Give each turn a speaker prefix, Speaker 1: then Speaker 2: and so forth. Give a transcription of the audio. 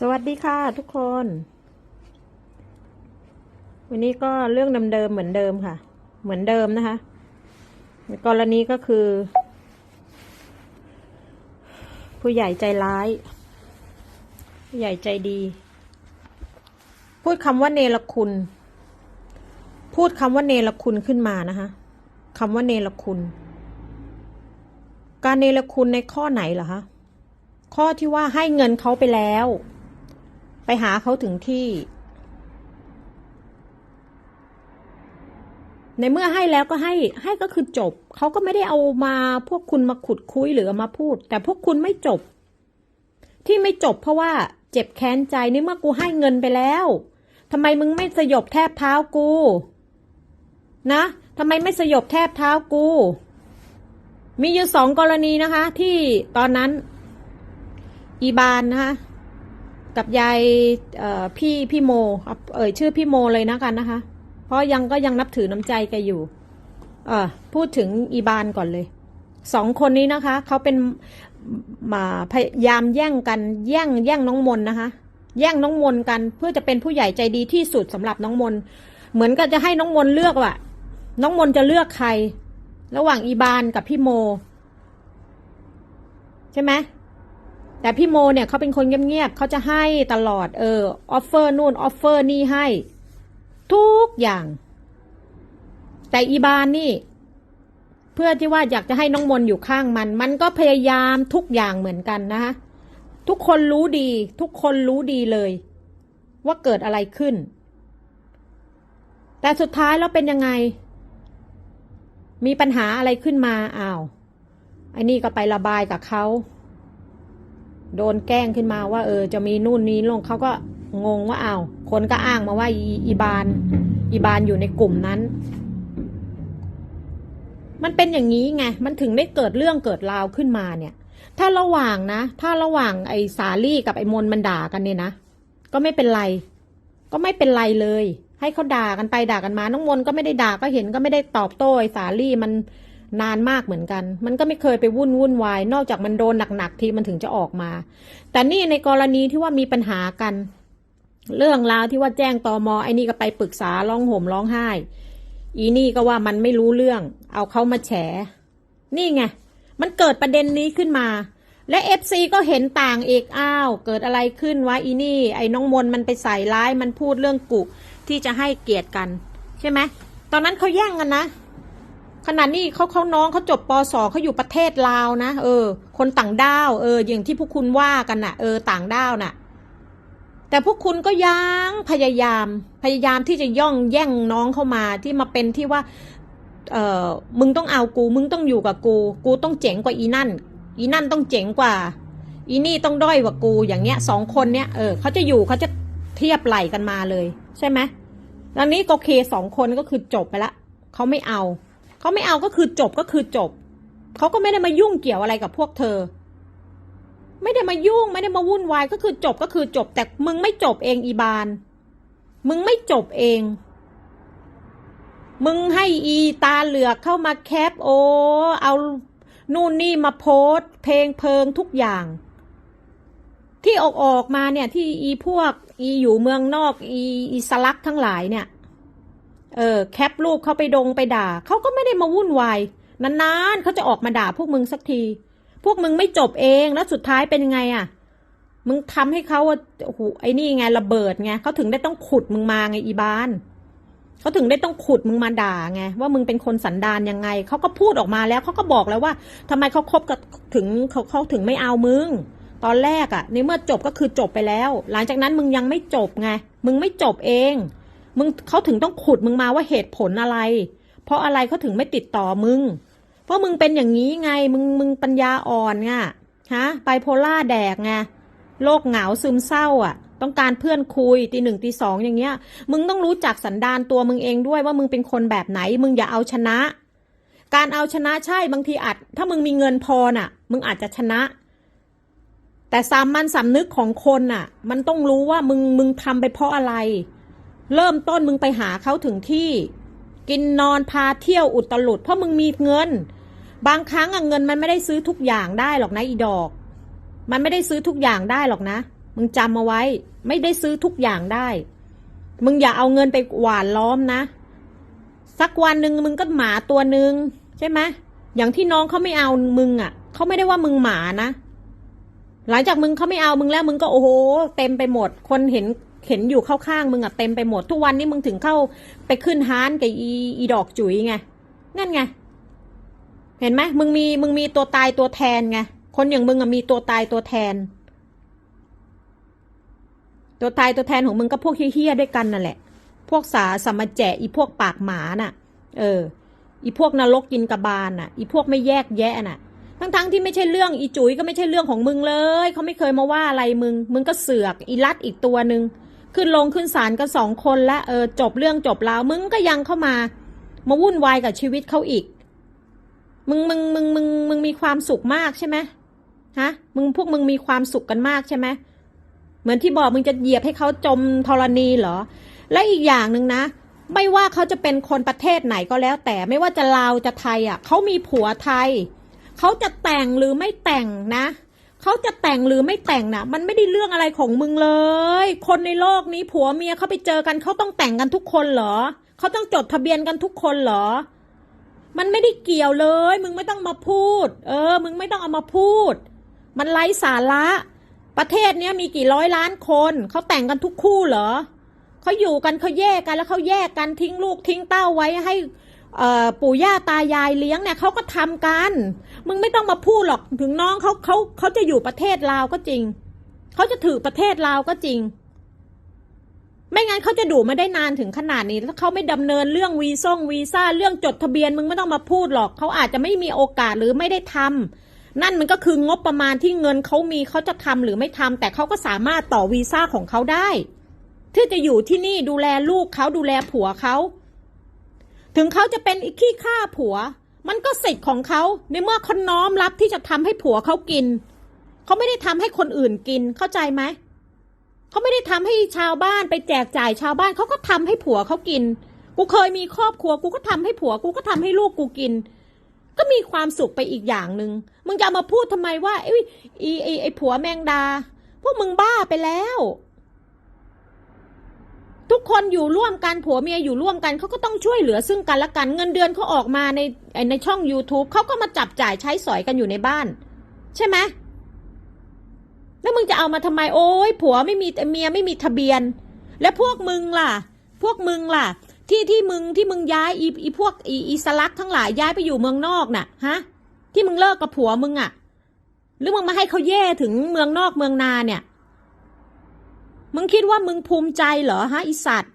Speaker 1: สวัสดีค่ะทุกคน วันนี้ก็เรื่องเดิมๆเหมือนเดิมค่ะ เหมือนเดิมนะคะกรณีก็คือ ผู้ใหญ่ใจร้าย ผู้ใหญ่ใจดี พูดคำว่าเนรคุณ พูดคำว่าเนรคุณขึ้นมานะคะคำว่าเนรคุณ การเนรคุณในข้อไหนเหรอคะข้อที่ว่าให้เงินเขาไปแล้ว ไปหาเขาถึงที่ ในเมื่อให้แล้วก็ให้ให้ก็คือจบ เขาก็ไม่ได้เอามาพวกคุณมาขุดคุยหรือมาพูด แต่พวกคุณไม่จบ ที่ไม่จบเพราะว่าเจ็บแค้นใจในเมื่อกูให้เงินไปแล้วทำไมมึงไม่สยบแทบเท้ากู นะทำไมไม่สยบแทบเท้ากู มีอยู่สองกรณีนะคะ ที่ตอนนั้น อีบานนะคะ กับยายพี่พี่โมเอาเอ่ยชื่อพี่โมเลยนะกันนะคะ เพราะยังก็ยังนับถือน้ำใจแกอยู่เอพูดถึงอีบานก่อนเลยสองคนนี้นะคะเขาเป็นมาพยายามแย่งกันแย่งแย่งน้องมนนะคะ แย่งน้องมนกันเพื่อจะเป็นผู้ใหญ่ใจดีที่สุดสำหรับน้องมน เหมือนกับจะให้น้องมนเลือกว่าน้องมนจะเลือกใคร ระหว่างอีบานกับพี่โม ใช่ไหม แต่พี่โมเนี่ยเขาเป็นคนเงียบๆเขาจะให้ตลอดเออออฟเฟอร์นู่นออฟเฟอร์นี่ให้ ทุกอย่าง แต่อีบานนี่ เพื่อที่ว่าอยากจะให้น้องมนอยู่ข้างมัน มันก็พยายามทุกอย่างเหมือนกันนะคะทุกคนรู้ดี ทุกคนรู้ดีเลย ว่าเกิดอะไรขึ้น แต่สุดท้ายแล้วเป็นยังไง มีปัญหาอะไรขึ้นมาอ้าวไอ้นี่ก็ไประบายกับเขา โดนแกล้งขึ้นมาว่า เออ จะมีนู่นนี้ลงเขาก็งงว่าอ้าวคนก็อ้างมาว่าอีอีบานอีบานอยู่ในกลุ่มนั้น มันเป็นอย่างนี้ไง มันถึงได้เกิดเรื่องเกิดราวขึ้นมาเนี่ย ถ้าระหว่างนะ ถ้าระหว่างไอ้สาลี่กับไอ้มนมันด่ากันเนี่ยนะ ก็ไม่เป็นไร ก็ไม่เป็นไรเลย ให้เขาด่ากันไปด่ากันมา น้องมนก็ไม่ได้ด่าก็เห็นก็ไม่ได้ตอบโต้ไอ้สาลี่มัน นานมากเหมือนกัน มันก็ไม่เคยไปวุ่นวุ่นวาย นอกจากมันโดนหนักๆทีมันถึงจะออกมา แต่นี่ในกรณีที่ว่ามีปัญหากัน เรื่องราวที่ว่าแจ้งตอมอไอ้นี่ก็ไปปรึกษาร้องห่มร้องไห้ อีนี่ก็ว่ามันไม่รู้เรื่อง เอาเขามาแฉ นี่ไง มันเกิดประเด็นนี้ขึ้นมา และเอฟซีก็เห็นต่างเอกอ้าว เกิดอะไรขึ้นวะอีนี่ ไอ้น้องมนมันไปใส่ร้ายมันพูดเรื่องกุที่จะให้เกียรติกัน ใช่ไหมตอนนั้นเขาแย่งกันนะ ขนาดนี้เขาเขาน้องเขาจบปสเขาอยู่ประเทศลาวนะเออ คนต่างด้าวเออ อย่างที่พวกคุณว่ากันน่ะ เออต่างด้าวน่ะ แต่พวกคุณก็ยังพยายาม พยายามที่จะย่องแย่งน้องเข้ามาที่มาเป็นที่ว่า เออมึงต้องเอากู มึงต้องอยู่กับกู กูต้องเจ๋งกว่าอีนั่น อีนั่นต้องเจ๋งกว่า อีนี่ต้องด้อยกว่ากูอย่างเงี้ยสองคนเนี้ยเออเขาจะอยู่เขาจะเทียบไหลกันมาเลย ใช่ไหมตอนนี้ก็เคสองคนก็คือจบไปละเขาไม่เอา เขาไม่เอาก็คือจบก็คือจบ เขาก็ไม่ได้มายุ่งเกี่ยวอะไรกับพวกเธอ ไม่ได้มายุ่งไม่ได้มาวุ่นวายก็คือจบก็คือจบ แต่มึงไม่จบเองอีบาน มึงไม่จบเอง มึงให้อีตาเหลือกเข้ามาแคปโอ เอานู่นนี่มาโพสเพลงเพลิงทุกอย่าง ที่ออกออกมาเนี่ยที่อีพวกอีอยู่เมืองนอกอีอีสลักทั้งหลายเนี่ย เออแคปรูปเขาไปดงไปด่าเขาก็ไม่ได้มาวุ่นวายนานๆเขาจะออกมาด่าพวกมึงสักที พวกมึงไม่จบเองแล้วสุดท้ายเป็นยังไงอะ่ะ มึงทำให้เขาว่าโอ้โหไอ้นี่ไงระเบิดไงเขาถึงได้ต้องขุดมึงมาไงอีบานเขาถึงได้ต้องขุดมึงมาด่าไงว่ามึงเป็นคนสันดานยังไงเขาก็พูดออกมาแล้วเขาก็บอกแล้วว่าทำไมเขาคบกับถึงเขาเขาถึงไม่เอามึงตอนแรกอะ่ะในเมื่อจบก็คือจบไปแล้ว หลังจากนั้นมึงยังไม่จบไง มึงไม่จบเอง มึงเขาถึงต้องขุดมึงมาว่าเหตุผลอะไร เพราะอะไรเขาถึงไม่ติดต่อมึง เพราะมึงเป็นอย่างนี้ไง มึงมึงปัญญาอ่อนไงฮะไบโพล่าแดกไงโรคเหงาซึมเศร้าอะ ต้องการเพื่อนคุยตีหนึ่งตีสองอย่างเงี้ย มึงต้องรู้จักสันดานตัวมึงเองด้วยว่ามึงเป็นคนแบบไหน มึงอย่าเอาชนะ การเอาชนะใช่บางทีอาจถ้ามึงมีเงินพอน่ะ มึงอาจจะชนะ แต่สามัญสำนึกของคนน่ะ มันต้องรู้ว่ามึงมึงทำไปเพราะอะไร เริ่มต้นมึงไปหาเขาถึงที่ กินนอนพาเที่ยวอุตลุดเพราะมึงมีเงิน บางครั้งเงินมันไม่ได้ซื้อทุกอย่างได้หรอกนะอีดอก มันไม่ได้ซื้อทุกอย่างได้หรอกนะ มึงจำเอาไว้ ไม่ได้ซื้อทุกอย่างได้ มึงอย่าเอาเงินไปหวานล้อมนะ สักวันหนึ่งมึงก็หมาตัวหนึ่งใช่ไหมอย่างที่น้องเขาไม่เอามึงอะเขาไม่ได้ว่ามึงหมานะหลังจากมึงเขาไม่เอามึงแล้วมึงก็โอ้โห เต็มไปหมด คนเห็น เห็นอยู่เข้าข้างมึงอะเต็มไปหมดทุกวันนี้มึงถึงเข้าไปขึ้นฮานกับอีอีดอกจุ๋ยไงนั่นไง เห็นไหมมึงมีมึงมีตัวตายตัวแทนไงคนอย่างมึงอะมีตัวตายตัวแทน ตัวตายตัวแทนของมึงก็พวกเฮี้ยด้วยกันนั่นแหละ พวกสาสมาแจอีพวกปากหมาน่ะ เออ อีพวกนรกกินกระบาลน่ะ อีพวกไม่แยกแยะน่ะทั้งๆที่ไม่ใช่เรื่องอีจุ๋ยก็ไม่ใช่เรื่องของมึงเลย เขาไม่เคยมาว่าอะไรมึง มึงก็เสือกอีรัดอีกตัวหนึ่ง ขึ้นลงขึ้นศาลกันสองคนละเออจบเรื่องจบราวมึงก็ยังเข้ามา มาวุ่นวายกับชีวิตเขาอีก มึงมึงมึงมึงมึงมีความสุขมากใช่ไหมฮะ มึงพวกมึงมีความสุขกันมากใช่ไหมเหมือนที่บอกมึงจะเหยียบให้เขาจมธรณีเหรอ และอีกอย่างหนึ่งนะ ไม่ว่าเขาจะเป็นคนประเทศไหนก็แล้ว แต่ไม่ว่าจะลาวจะไทยอะเขามีผัวไทยเขาจะแต่งหรือไม่แต่งนะ เขาจะแต่งหรือไม่แต่งนะมันไม่ได้เรื่องอะไรของมึงเลย คนในโลกนี้ผัวเมียเขาไปเจอกันเขาต้องแต่งกันทุกคนเหรอเขาต้องจดทะเบียนกันทุกคนเหรอ มันไม่ได้เกี่ยวเลย มึงไม่ต้องมาพูด เออ มึงไม่ต้องเอามาพูด มันไร้สาระ ประเทศเนี้ยมีกี่ร้อยล้านคนเขาแต่งกันทุกคู่เหรอเขาอยู่กันเขาแยกกันแล้วเขาแยกกันทิ้งลูกทิ้งเต้าไว้ให้ ปู่ย่าตายายเลี้ยงเนี่ยเขาก็ทำกัน มึงไม่ต้องมาพูดหรอกถึงน้องเขาเขาเขาจะอยู่ประเทศลาวก็จริง เขาจะถือประเทศลาวก็จริง ไม่งั้นเขาจะดูไม่ได้นานถึงขนาดนี้ถ้าเขาไม่ดำเนินเรื่องวีซ่งวีซ่าเรื่องจดทะเบียน มึงไม่ต้องมาพูดหรอกเขาอาจจะไม่มีโอกาสหรือไม่ได้ทำนั่นมันก็คืองบประมาณที่เงินเขามีเขาจะทำหรือไม่ทำแต่เขาก็สามารถต่อวีซ่าของเขาได้ ที่จะอยู่ที่นี่ดูแลลูกเขาดูแลผัวเขา ถึงเขาจะเป็นอีกขี้ข้าผัว มันก็สิทธิ์ของเขาในเมื่อเขาน้อมรับที่จะทำให้ผัวเขากิน เขาไม่ได้ทำให้คนอื่นกินเข้าใจไหมเขาไม่ได้ทำให้ชาวบ้านไปแจกจ่ายชาวบ้านเขาก็ทำให้ผัวเขากิน กูเคยมีครอบครัวกูก็ทำให้ผัวกูก็ทำให้ลูกกูกิน ก็มีความสุขไปอีกอย่างหนึ่งมึงจะมาพูดทำไมว่าไอ้ไอ้ไอ้ผัวแมงดา พวกมึงบ้าไปแล้ว ทุกคนอยู่ร่วมกันผัวเมียอยู่ร่วมกันเขาก็ต้องช่วยเหลือซึ่งกันและกันเงินเดือนเขาออกมาในในช่อง YouTube เขาก็มาจับจ่ายใช้สอยกันอยู่ในบ้าน ใช่ไหมแล้วมึงจะเอามาทำไมโอ้ยผัวไม่มีเมียไม่มีทะเบียน แล้วพวกมึงล่ะ พวกมึงล่ะ ที่ที่มึงที่มึงย้ายอีอีพวกอีอีสลักทั้งหลายย้ายไปอยู่เมืองนอกน่ะฮะ ที่มึงเลิกกับผัวมึงอะ่ะ หรือมึงมาให้เขาแย่ถึงเมืองนอกเมืองนาเนี่ย มึงคิดว่ามึงภูมิใจเหรอฮะอีสัตว์